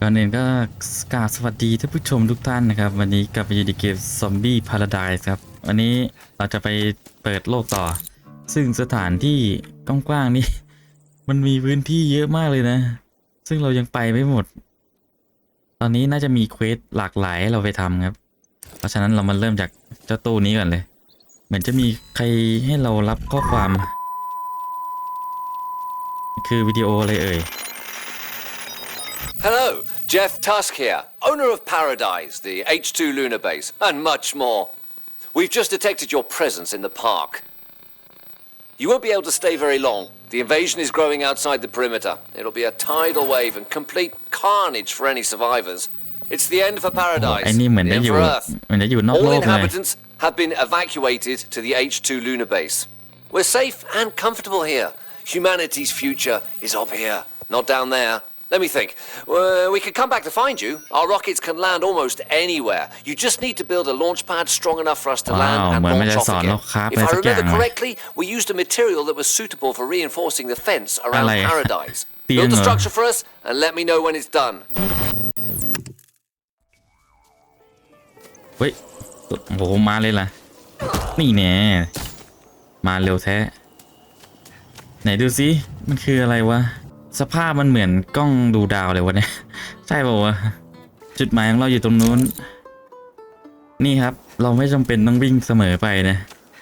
ก่อนอื่นก็กราบสวัสดีท่านผู้ชมทุกท่านนะครับ วันนี้กลับมาอยู่ในเกม Zombie Paradise ครับ วันนี้เราจะไปเปิดโลกต่อ ซึ่งสถานที่กว้างๆนี่ มันมีพื้นที่เยอะมากเลยนะ ซึ่งเรายังไปไม่หมด ตอนนี้น่าจะมีเควสหลากหลายให้เราไปทำครับ เพราะฉะนั้นเรามาเริ่มจากเจ้าตู้นี้ก่อนเลย เหมือนจะมีใครให้เรารับข้อความ คือวิดีโออะไรเอ่ย Hello, Jeff Tusk here, owner of Paradise, the H2 lunar base, and much more. We've just detected your presence in the park. You won't be able to stay very long. The invasion is growing outside the perimeter. It'll be a tidal wave and complete carnage for any survivors. It's the end for ไอ้ Paradise, นี่เหมือน the จะ end อยู่ for Earth. เหมือนจะอยู่นอกโล All กเลย inhabitants have been evacuated to the H2 lunar base. We're safe and comfortable here. Humanity's future is up here, not down there. Let me think. Uh, we could come back to find you. Our rockets can land almost anywhere. You just need to build a launch pad strong enough for us to land Wow, and เหมือนมัน launch จะ off สอน again. เราคราฟ If อะไร I สักอย่าง remember ว่ะ correctly, we used a material that was suitable for reinforcing the fence around อะไรอะ Paradise. เตียง Build the เหรอ structure for us and let me know when it's done. เฮ้ยโอ้โหมาเลยล่ะ นี่แน่ มาเร็วแท้ ไหนดูสิ มันคืออะไรวะ สภาพมันเหมือนกล้องดูดาวเลยวะเนี่ย ใช่ป่าวะจุดหมายของเราอยู่ตรงนู้น นี่ครับ เราไม่จำเป็นต้องวิ่งเสมอไปนะ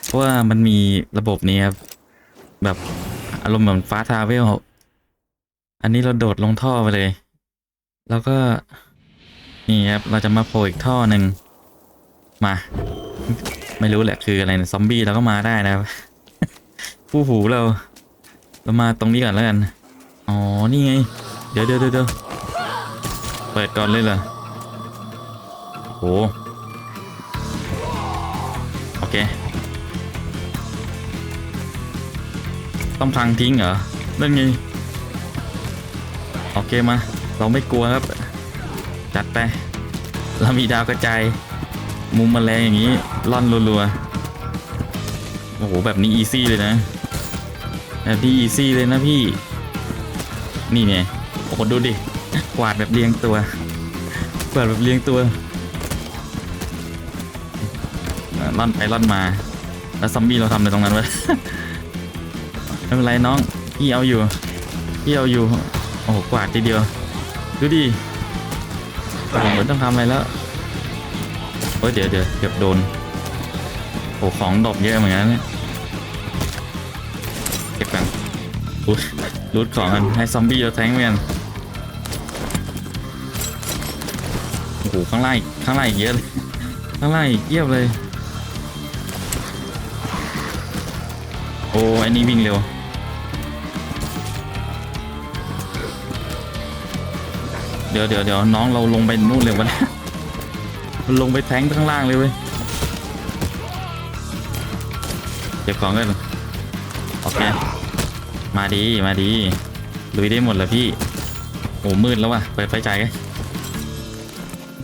เพราะว่ามันมีระบบนี้ครับแบบอารมณ์เหมือนฟ้าทาเวลอันนี้เราโดดลงท่อไปเลย แล้วก็ นี่ครับ เราจะมาโผล่อีกท่อหนึ่งมา ไม่รู้แหละคืออะไรนะซอมบี้เราก็มาได้นะครับ ผู้หูเรา เรามาตรงนี้ก่อนแล้วกัน อ๋อ นี่ไงเดี๋ยวเดี๋ยวเดี๋ยวเดี๋ยวเปิดก่อนเลยเหรอโหโอเค ต้องพังทิ้งเหรอ นั่นไง โอเคมา เราไม่กลัวครับ จัดไป เรามีดาวกระจาย มุมแมลงอย่างนี้ล่อนรัวๆ โอ้โห แบบนี้อีซี่เลยนะ แบบนี้อีซี่เลยนะพี่ นี่ไงโอ้โหดูดิกวาดแบบเรียงตัวกวาดแบบเรียงตัวอะล่อนไปล่อนมา แล้วซอมบี้เราทำในตรงนั้นวะไม่เป็นไรน้องพี่เอาอยู่พี่เอาอยู่โอ้โหกวาดทีเดียวดูดิผมไม่ต้องทำอะไรแล้วเฮ้ยเดี๋ยวเดี๋ยวเกือบโดนโอ้ของดอปเยอะเหมือนกันเนี่ยเก็บกัน รูดรูดของกันให้ซอมบี้เราแทงเหมือนกันโอ้โหข้างล่างข้างล่างเยอะเลยข้างล่างอีกเยียบเลย โอ้อันนี้วิ่งเร็วเดี๋ยวเดี๋ยวเดี๋ยวน้องเราลงไปนู่นเลยวะเนี่ยมันลงไปแทงข้างล่างเลยเว้ยเก็บของกันโอเค มาดีมาดีลุยได้หมดแล้วพี่โอ้มืดแล้วว่ะเปิดไฟฉายกัน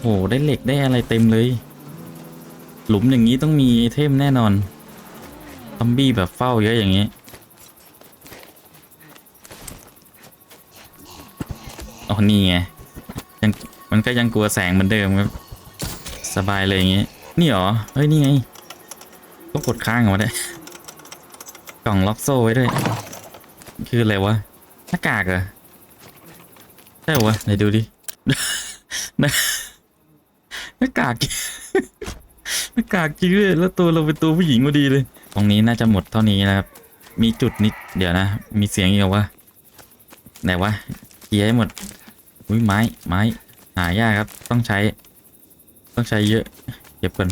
โอ้ได้เหล็กได้อะไรเต็มเลย หลุมอย่างนี้ต้องมีเทมแน่นอนซอมบี้แบบเฝ้าเยอะอย่างนี้อ๋อนี่ไงยังมันก็ยังกลัวแสงเหมือนเดิมครับสบายเลยอย่างงี้ นี่หรอเฮ้ยนี่ไงต้องกดค้างเอาได้ กล่องล็อกโซ่ไว้ด้วย คืออะไรวะหน้ากากเหรอใช่วะไหนดูดิหน้ากากหน้ากากจริงด้วยแล้วตัวเราเป็นตัวผู้หญิงพอดีเลย ตรงนี้น่าจะหมดเท่านี้นะครับ มีจุดนิดเดี๋ยวนะ มีเสียงอีกเหรอวะไหนวะเคลียร์ให้หมดอุ้ยไม้ไม้หายากครับต้องใช้ ต้องใช้เยอะเก็บกัน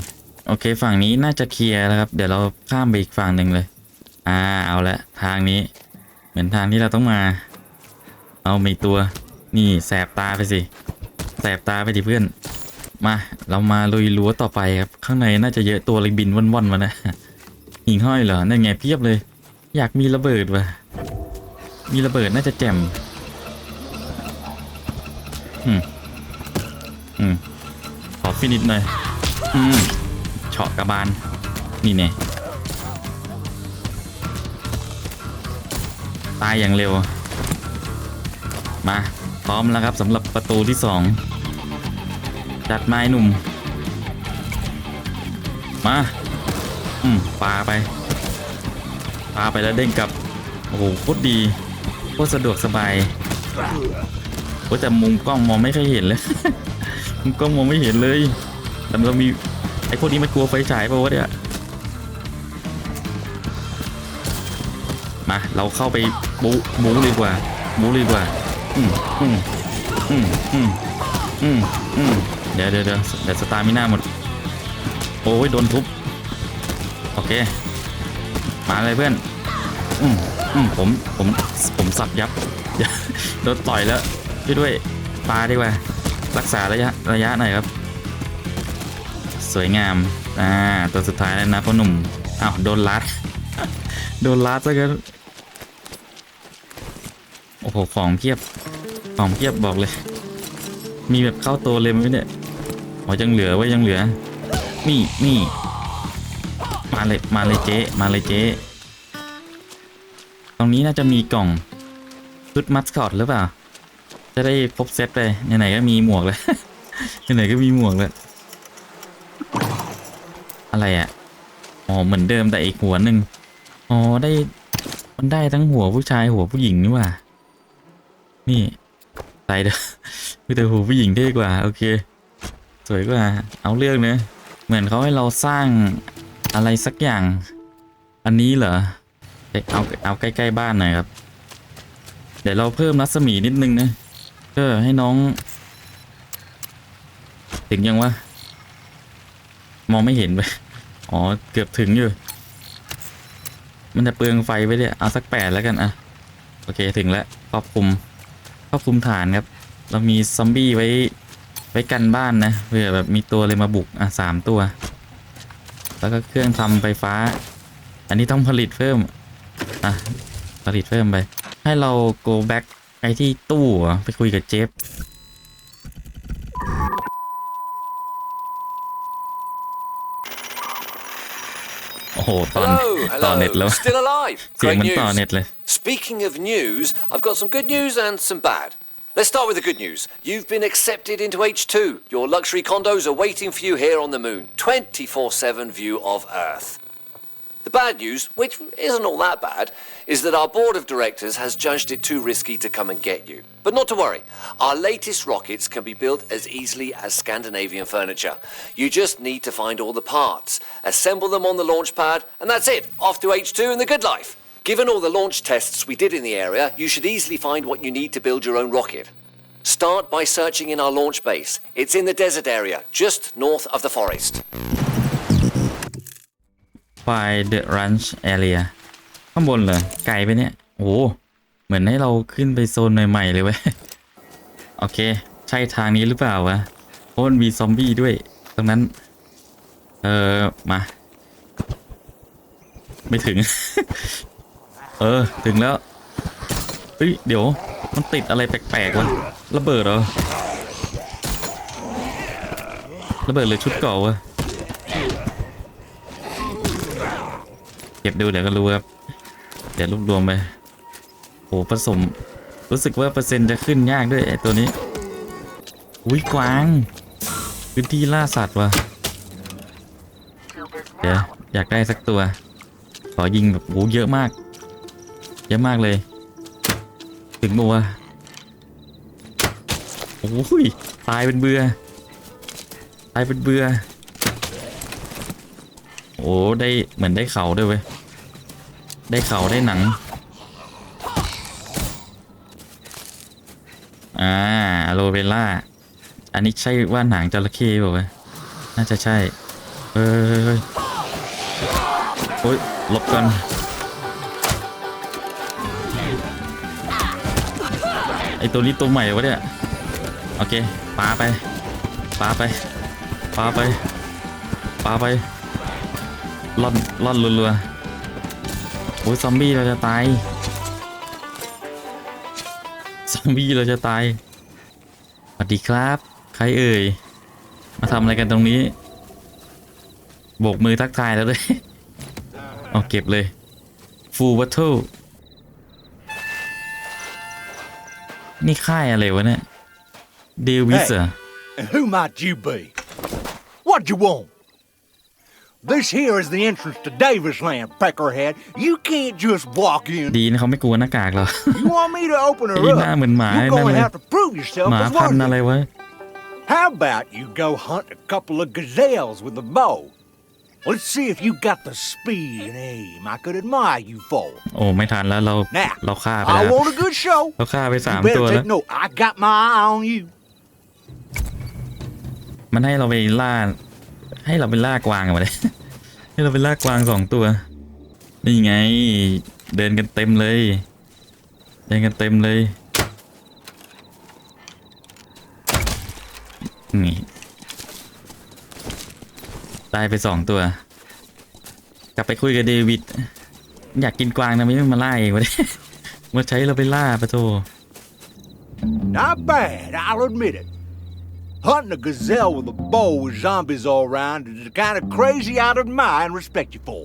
โอเคฝั่งนี้น่าจะเคลียร์แล้วครับ เดี๋ยวเราข้ามไปอีกฝั่งหนึ่งเลย อ่าเอาละทางนี้ มือนทางที่เราต้องมา เอาไมีตัวนี่แสบตาไปสิแสบตาไปดิเพื่อน มาเรามาลุยรั้วต่อไปครับข้างในน่าจะเยอะตัวเลยบินว่อนๆมานะหิ่งห้อยเหรอนั่นไงเพียบเลย อยากมีระเบิดว่ะมีระเบิดน่าจะแจ่มอืมอืมขอฟินิชหน่อยอืมเฉาะกระบาลนี่เนี่ย ตายอย่างเร็ว มา พร้อมแล้วครับสำหรับประตูที่สองจัดไม้หนุ่ม มา อืมปาไปปาไปแล้วเด้งกลับ โอ้โหโคตรดีโคตรสะดวกสบายโอ้แต่มุมกล้องมองไม่ค่อยเห็นเลยมุมกล้องมองไม่เห็นเลยแต่เรามีไอ้พวกนี้มันกลัวไฟฉายเปล่าวะเนี่ยมา เราเข้าไป บูบูเลยดีกว่าบูดีกว่า อืมอืมอืมอืมอืมอืมเดี๋ยวเดี๋ยวเดี๋ยวเดี๋ยวสตาร์มิน่าหมด โอ้ยโดนทุบ โอเค มาเลยเพื่อน อืมอืมผม ผม ผมสับยับ โดนต่อยแล้วช่วยด้วยปลาดีกว่า รักษาระยะ ระยะหน่อยครับ สวยงาม อ่า ตัวสุดท้ายแล้วนะพ่อหนุ่ม อ้าว โดนลัด โดนลัดซะกัน อ้โหของเพียบของเพียบบอกเลย มีแบบเข้าตัวเลยไหมเนี่ยอ๋อยังเหลือไว้ยังเหลือ นี่นี่มาเลยมาเลยเจ๊มาเลยเจ๊ตรงนี้น่าจะมีกล่องชุดมัสคอตหรือเปล่า จะได้ครบเซตเลยไหนๆก็มีหมวกเลยไหนๆก็มีหมวกเลยอะไรอะอ๋อเหมือนเดิมแต่อีกหัวหนึ่งอ๋อได้มันได้ทั้งหัวผู้ชายหัวผู้หญิงนี่ว่า นี่ใส่เด้อคือแต่หัวผู้หญิงเท่กว่า โอเค สวยกว่า เอาเรื่องเนะเหมือนเขาให้เราสร้างอะไรสักอย่าง อันนี้เหรอเอ๊ะเอาเอาใกล้ๆบ้านหน่อยครับ เดี๋ยวเราเพิ่มรัศมีนิดนึงนะเออให้น้อง ถึงยังวะ มองไม่เห็นไปอ๋อ เกือบถึงอยู่ มันจะเปลืองไฟไปเนี่ยเอาสักแปดแล้วกันอะโอเคถึงแล้วครอบคลุม ครอบคลุมฐานครับ เรามีซอมบี้ไว้ไว้กันบ้านนะเผื่อแบบมีตัวเลยมาบุกอะสามตัว แล้วก็เครื่องทำไฟฟ้า อันนี้ต้องผลิตเพิ่มอะผลิตเพิ่มไป ให้เรา go back ไปที่ตู้เหรอไปคุยกับเจฟโอ้โหตอน Hello, ต่อเน็ตแล้ว hello. Still alive. เสียง Great มันต่อ news. เน็ตเลย Speaking of news, I've got some good news and some bad. Let's start with the good news. You've been accepted into H2. Your luxury condos are waiting for you here on the moon. 24 7 view of Earth. The bad news, which isn't all that bad, is that our board of directors has judged it too risky to come and get you. But not to worry, our latest rockets can be built as easily as Scandinavian furniture. You just need to find all the parts, assemble them on the launch pad, and that's it, off to H2 and the good life. Given all the launch tests we did in the area, you should easily find what you need to build your own rocket. Start by searching in our launch base. It's in the desert area, just north of the forest. Find the ranch area ข้างบนเหรอ ไกลไปเนี่ย โอ้โหเหมือนให้เราขึ้นไปโซนใหม่ๆเลยเว้ย โอเค ใช่ทางนี้หรือเปล่าวะ เพราะมันมีซอมบี้ด้วย ตรงนั้น เออ มา ไม่ถึง เออ ถึงแล้ว เฮ้ย เดี๋ยว มันติดอะไรแปลกๆวะ ระเบิดเหรอ ระเบิดหรือชุดเก่าวะ เก็บดูเดี๋ยวก็รู้ครับ เดี๋ยวรวบรวมไปโอ้ผสม รู้สึกว่าเปอร์เซ็นต์จะขึ้นยากด้วยไอ้ตัวนี้ อุ้ยกวาง พื้นที่ล่าสัตว์วะเดี๋ยวอยากได้สักตัว ขอยิงแบบโอ้เยอะมาก เยอะมากเลย ถึงบัวโอ้ยตายเป็นเบือตายเป็นเบือโอ้ได้เหมือนได้เข่าด้วยเว้ยได้เข่าได้หนัง อ่าโลเวล่า อันนี้ใช่ว่าหนังจระเข้เปล่าวะน่าจะใช่ เฮ้ยเฮ้ยเฮ้ยโอ้ยหลบกัน ไอตัวนี้ตัวใหม่วะเนี่ย โอเคปาไปปาไปปาไปปาไปล่อนล่อนรัวๆโอ้ยซอมบี้เราจะตาย ซอมบี้เราจะตาย สวัสดีครับ ใครเอ่ย มาทำอะไรกันตรงนี้ โบกมือทักทายแล้วด้วย เอาเก็บเลย ฟูลวัตเทิล นี่ค่ายอะไรวะเนี่ย เดวิสเหรอ And who might you be? What you want? This here is the entrance to Davis Land, Peckerhead. You can't just walk in. ดีนะเขาไม่กลัวหน้ากากหรอก You want me to open her Ý up? na mình mãi You're nên going to là- have to prove yourself หมา as พันธุ์อะไร worthy. วะ How about you go hunt a couple of gazelles with a bow? Let's see if you got the speed and aim I could admire you for. โอ้ไม่ทันแล้วเรา Now, เราฆ่าไปแล้ I ว want a good show. เราฆ่าไปสาม You ตัว better แล้ว take note. I got my eye on you. มันให้เราไปล่า ให้เราไปล่ากวางมาเลย ให้เราไปล่ากวางสองตัว นี่ไง เดินกันเต็มเลย เดินกันเต็มเลย นี่ ตายไปสองตัว กลับไปคุยกับเดวิด อยากกินกวางนะไม่มาล่าเองวะเนี่ยมาใช้เราไปล่าปะโท Not bad, I'll admit it. Hunting a gazelle with a bow with zombies all around is the kind of crazy I'd admire and respect you for.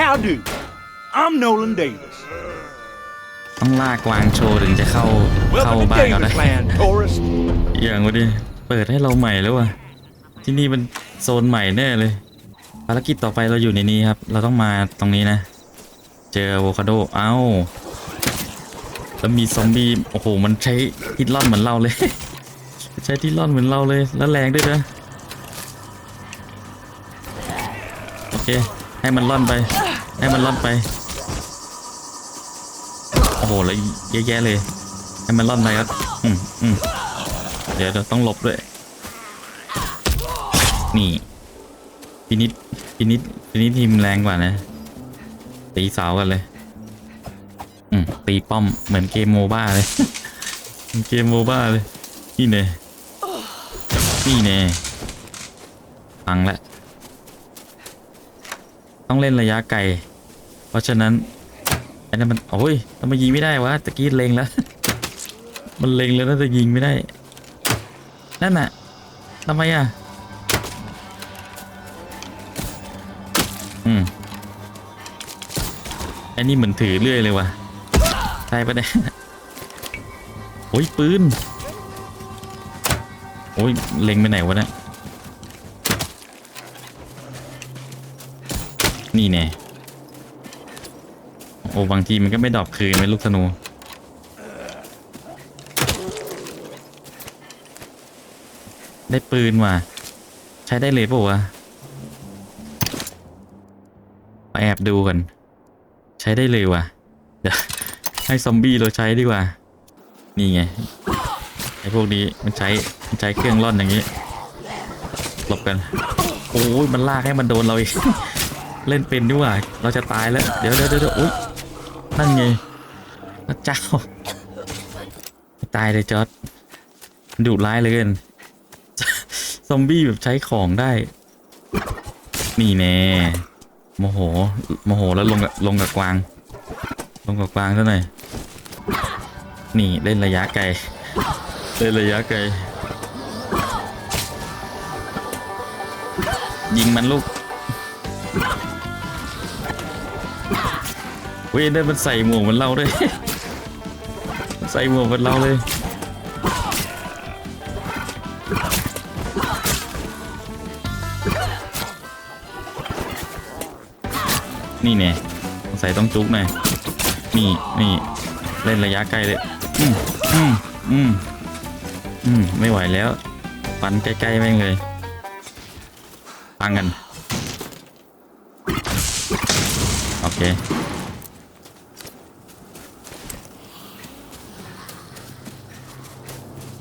How do? I'm Nolan Davis. ต้องล่ากวางโชว์ถึงจะเข้าเข้า Welcome to บ้านเขาได้ Davis Land, tourist. อย่างวะดิเปิดให้เราใหม่แล้วว่ะ ที่นี่มันโซนใหม่แน่เลย ภารกิจต่อไปเราอยู่ในนี้ครับ เราต้องมาตรงนี้นะ เจออะโวคาโด เอ้า แล้วมีซอมบี้ โอ้โห มันใช้ทิดล่อนเหมือนเราเลย ใช้ทิดล่อนเหมือนเราเลย แล้วแรงด้วยนะ โอเค ให้มันล่อนไป ให้มันล่อนไป โอ้โห แล้วเยอะแยะเลย ให้มันล่อนไปครับ อืมอืมเดี๋ยวเดี๋ยวต้องหลบด้วย นี่พินิษพินิษพินิษทีมแรงกว่านะ ตีเสากันเลย อืมตีป้อมเหมือนเกมโมบ้าเลย เกมโมบ้าเลย นี่เน่นี่เน่พังละต้องเล่นระยะไกล เพราะฉะนั้นไอ้นั่นมันโอ้ยทำไมยิงไม่ได้วะตะกี้เล็งแล้ว มันเล็งแล้วน่าจะยิงไม่ได้ นั่นน่ะทำไมอะ อืมอ้นี่เหมือนถือเรื่อยเลยว่ะใช่ปะเนี่ยโอ้ยปืนโอ้ยเล็งไปไหนวะเนี่ยนี่แน่โอ้บางทีมันก็ไม่ดรอกคืนไม่ลูกธนูได้ปืนว่ะ ใช้ได้เลยปล่าวะ แอบดูกันใช้ได้เลยว่ะ เดี๋ยวให้ซอมบี้เราใช้ดีกว่า นี่ไงไอ้พวกนี้มันใช้มันใช้เครื่องร่อนอย่างนี้ หลบกัน โอ้ยมันลากให้มันโดนเราอีก เล่นเป็นดีกว่า เราจะตายแล้ว เดี๋ยวเดี๋ยวเดี๋ยวอุ้ยนั่นไงพระเจ้า ตายเลยจอร์ดดุร้ายเลยเกิน ซอมบี้แบบใช้ของได้ นี่แน่ โมโหโมโหแล้วลงกับลงกับกวาง ลงกับกวางซะหน่อยนี่เล่นระยะไกลเล่นระยะไกลยิงมันลูกเว้ยได้มันใส่หมวกเหมือนเราด้วย ใส่หมวกเหมือนเราเลย นี่เนี่ยใส่ต้องจุกหน่อยนี่นี่เล่นระยะไกลเลยอืมอืมอืมอืมไม่ไหวแล้วฟันใกล้ๆแม่งเลยพังกันโอเค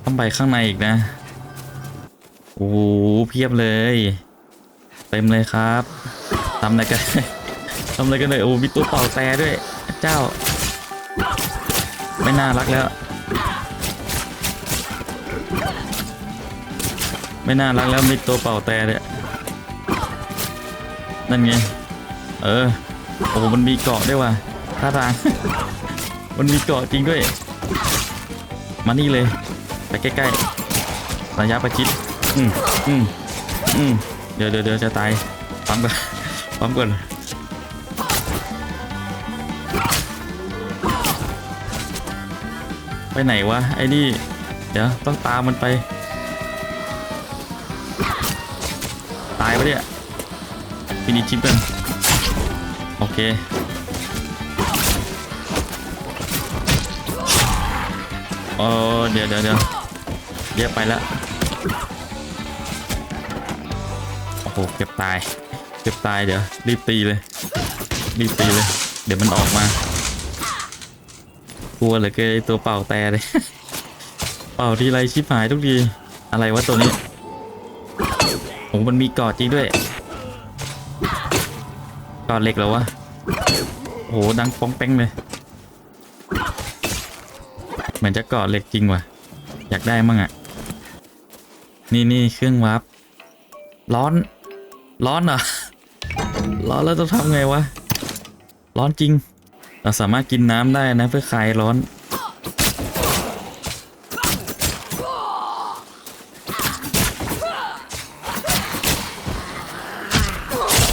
ต้องไปข้างในอีกนะโอ้โหเพียบเลย เต็มเลยครับทำอะไรกัน ทำอะไรกันเลยโอ้มีตัวเป่าแต่ด้วย เจ้า ไม่น่ารักแล้ว ไม่น่ารักแล้วมีตัวเป่าแต่เนี่ยนั่นไง เออ โอ้มันมีเกาะด้วยว่ะท่าทาง มันมีเกาะจริงด้วย มานี่เลย ไปใกล้ๆ ระยะประชิด อืมอืมอืมเดี๋ยวเดี๋ยวเดี๋ยวจะตาย ปั๊มก่อน ปั๊มก่อน ไปไหนวะ ไอ้นี่ เดี๋ยวต้องตามมันไป ตายปะเนี่ยฟินิชิปกันโอเคเออเดี๋ยวเดี๋ยวเดี๋ยวเรียกไปแล้วโอ้โหเก็บตาย เก็บตายเดี๋ยวรีบตีเลย รีบตีเลย เดี๋ยวมันออกมา กลัวเหลือเกินตัวเป่าแต่เลย เป่าทีไรชิบหายทุกที อะไรวะตัวนี้โอ้มันมีกอดจริงด้วย กอดเหล็กเหรอวะโอ้โหดังป้องแป้งเลย เหมือนจะกอดเหล็กจริงว่ะ อยากได้มั่งอะ่ะ นี่นี่เครื่องวับร้อน ร้อนเหรอ ร้อนแล้วต้องทำไงวะ ร้อนจริง เราสามารถกินน้ำได้นะเพื่อคลายร้อน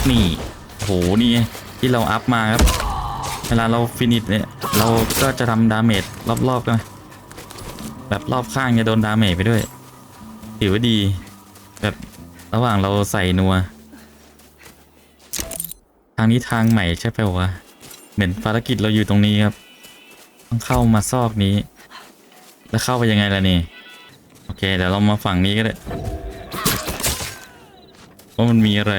นี่โหนี่ที่เราอัพมาครับ เวลาเราฟินิชเนี่ย เราก็จะทำดาเมจรอบๆกันแบบรอบข้างจะโดนดาเมจไปด้วย ถือว่าดี แบบระหว่างเราใส่นัว ทางนี้ทางใหม่ใช่ไหมวะ เหมือนภารกิจเราอยู่ตรงนี้ครับ ต้องเข้ามาซอกนี้ แล้วเข้าไปยังไงล่ะนี่ โอเค เดี๋ยวเรามาฝั่งนี้ก็ได้ว่ามันมีอะไร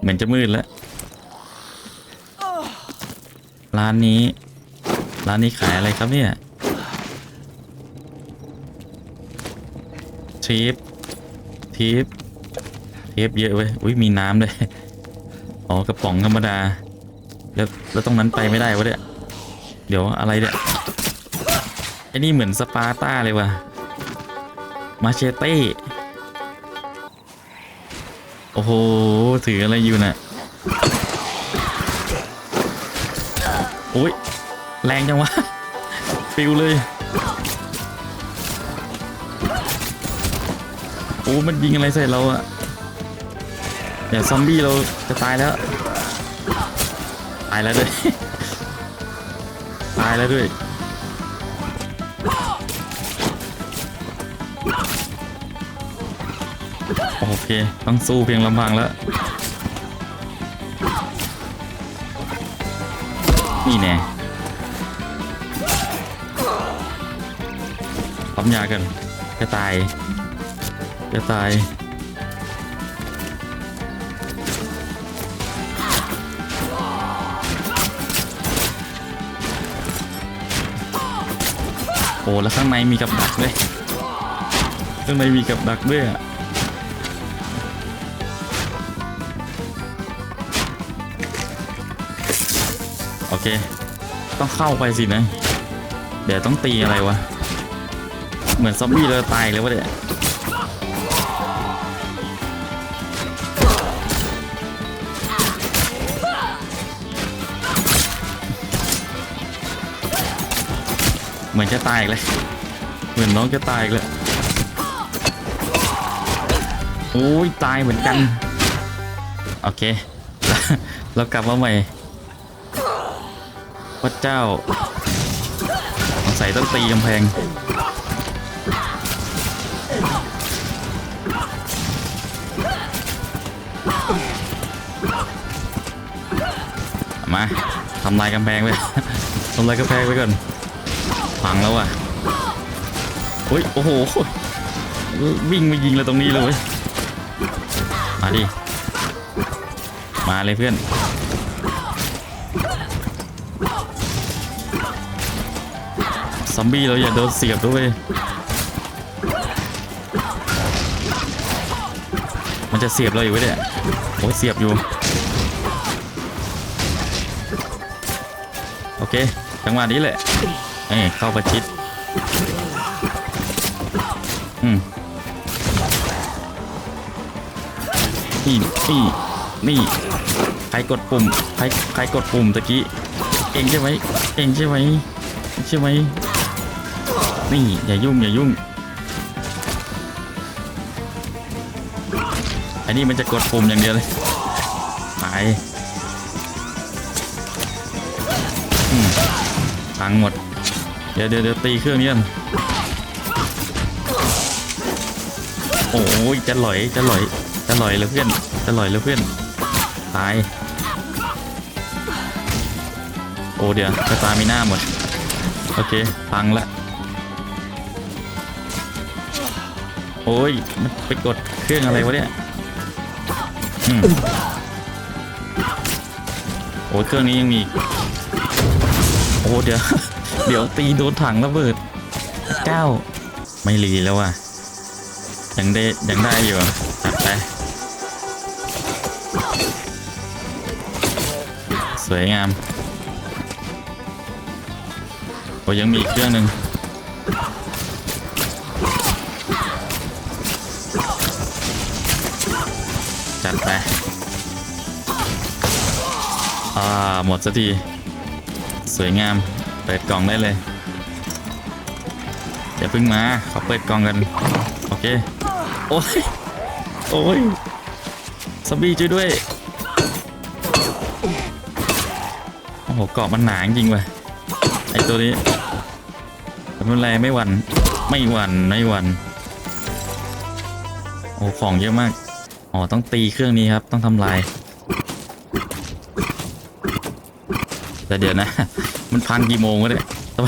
เหมือนจะมืดแล้ว ร้านนี้ ร้านนี้ขายอะไรครับเนี่ยทีปทีปเทปเยอะเว้ย อุ้ยมีน้ำด้วย อ๋อกระป๋องธรรมดา แล้วแล้วตรงนั้นไปไม่ได้วะเนี่ยเดี๋ยวอะไรเนี่ยไอ้นี่เหมือนสปาร์ต้าเลยว่ะมาเชเต้โอ้โหถืออะไรอยู่น่ะโอ้ยแรงจังวะปิวเลยโอ้มันยิงอะไรใส่เราอะ เดี๋ยวซอมบี้เราจะตายแล้ว ตายแล้วด้วย ตายแล้วด้วยโอเค ต้องสู้เพียงลำพังแล้ว นี่แน่ปั๊มยากันจะตาย จะตาย โอ้แล้วข้างในมีกับดักด้วยข้างในมีกับดักด้วยอะโอเค ต้องเข้าไปสินะ เดี๋ยวต้องตีอะไรวะ เหมือนซอมบี้เราตายเลยวะเดี๋ย เหมือนจะตายเลยเหมือนน้องจะตายเลยโอ้ยตายเหมือนกัน โอเค เรากลับมาใหม่พระเจ้าสงสัยต้องตีกำแพงมาทำลายกำแพงไปทำลายกำแพงไปก่อน พังแล้วอะโอ้ยโอ้โห วิ่งมายิงเราตรงนี้เลยมาดิ มาเลยเพื่อน ซอมบี้เราอย่าโดนเสียบด้วย มันจะเสียบเราอยู่ไว้เนี่ยโอ้ยเสียบอยู่ โอเค จังหวะนี้แหละ เอ้ยเข้าประชิดอืมนี่นี่นี่ใครกดปุ่มใครใครกดปุ่มตะกี้เองใช่ไหมเองใช่ไหมใช่ไหมนี่อย่ายุ่งอย่ายุ่งอันนี้มันจะกดปุ่มอย่างเดียวเลยตายพังหมด เดี๋ยวเดี๋ยวเดี๋ยวตีเครื่องนี้กันโอ้ยจะลอยจะลอยจะลอยแล้วเพื่อนจะลอยแล้วเพื่อนตายโอ้เดี๋ยวจะตามีหน้าหมดโอเคพังละโอ้ยมันไปกดเครื่องอะไรวะเนี่ยโอ้เครื่องนี้ยังมีโอ้เดี๋ยว เดี๋ยวตีโดนถังระเบิดเก้าไม่รีแล้วว่ะ ยังได้ยังได้อยู่จัดไปสวยงามโอ้ยังมีอีกเครื่องหนึ่งจัดไป อ่า หมดสักที สวยงาม เปิดกล่องได้เลยอย่าพิ่งมาขอเปิดกล่องกันโอเคโอ้ยโอ้ยซอมบี้ช่วยด้วยโอ้โหเกาะมันหนาจริงว่ะไอตัวนี้ไม่เป็นไรไม่หวั่นไม่หวั่นไม่หวั่นโอ้ของเยอะมากอ๋อต้องตีเครื่องนี้ครับต้องทำลายแต่เดี๋ยวนะ มันพังกี่โมงวะเนี่ยทำไม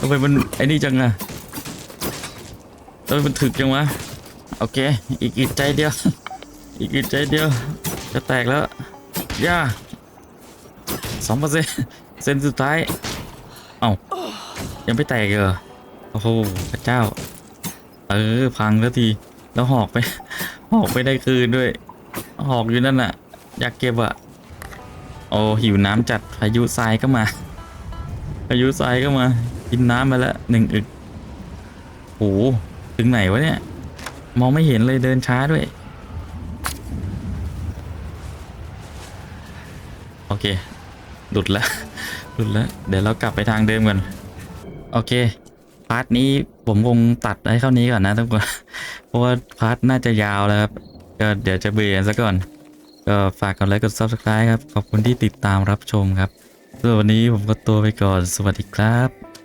ทำไมมันไอ้นี่จังอะทำไมมันถึกจังวะ โอเค อีกอีกใจเดียว อีกอีกใจเดียว จะแตกแล้ว ย่าสองเปอร์เซ็นเซนสุดท้าย เอ้า ยังไม่แตกเหรอ โอ้โห พระเจ้า เออ พังแล้วที แล้วหอกไป หอกไปได้คืนด้วย หอกอยู่นั่นน่ะ อยากเก็บอะโอ้หิวน้ำจัดพายุทรายก็มา พายุทรายก็มากินน้ำมาแล้วหนึ่งอึกโหถึงไหนวะเนี่ย มองไม่เห็นเลยเดินช้าด้วย โอเค หลุดแล้วหลุดแล้วเดี๋ยวเรากลับไปทางเดิมกันโอเค พาร์ทนี้ผมคงตัดให้เท่านี้ก่อนนะทุกคนเพราะว่าพาร์ทน่าจะยาวแล้วครับก็เดี๋ยวจะเบื่อซะก่อน ก็ฝากกดไลค์กด subscribe ครับ ขอบคุณที่ติดตามรับชมครับ ส่วนวันนี้ผมก็ตัวไปก่อน สวัสดีครับ